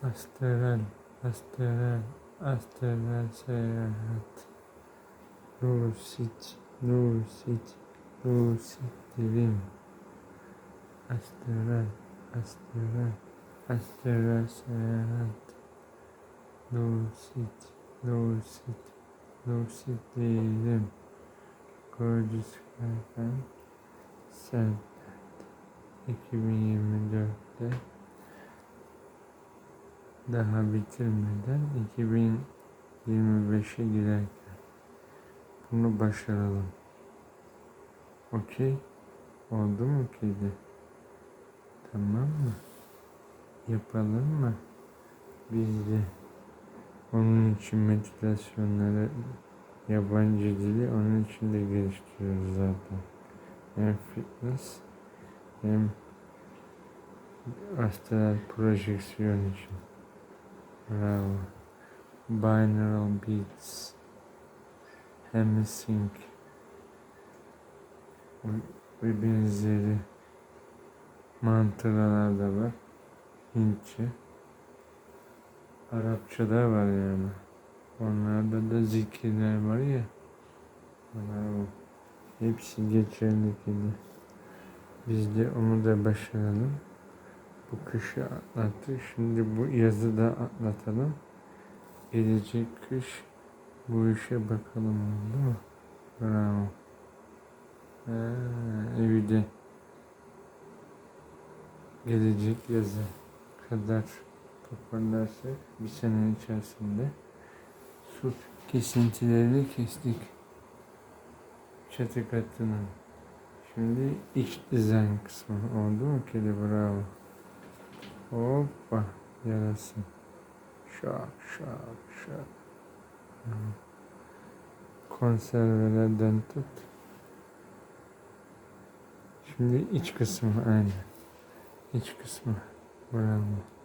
Astral, astral, astral seyahat. No sit, no sit, no sit dilim. Astral, astral, astral seyahat. Nur sit, nur sit, sit. Gorgeous Kayfen Sen 2024'te daha bitirmeden 2025'e girerken bunu başaralım. Okey? Oldu mu kedi? Tamam mı? Yapalım mı? Biz de onun için meditasyonları yabancı dili onun için de geliştiriyoruz zaten. Hem fitness hem astral projeksiyon için. Bravo. Binaural beats. Hemisync. Ve benzeri mantıralar da var. Hintçe. Arapçada var yani. Onlarda da zikirler var ya. Bravo. Hepsi geçerli gibi. Biz de onu da başaralım. Bu kışı atlattık. Şimdi bu yazı da atlatalım. Gelecek kış bu işe bakalım oldu mu? Bravo. Ha, evi de gelecek yazı kadar toparlarsak bir sene içerisinde su kesintilerini kestik. Çatı katının. Şimdi iç dizayn kısmı oldu mu kedi bravo. Hoppa yarasın. Şak şak şak. Konservelerden tut. Şimdi iç kısmı aynı. İç kısmı. Bravo.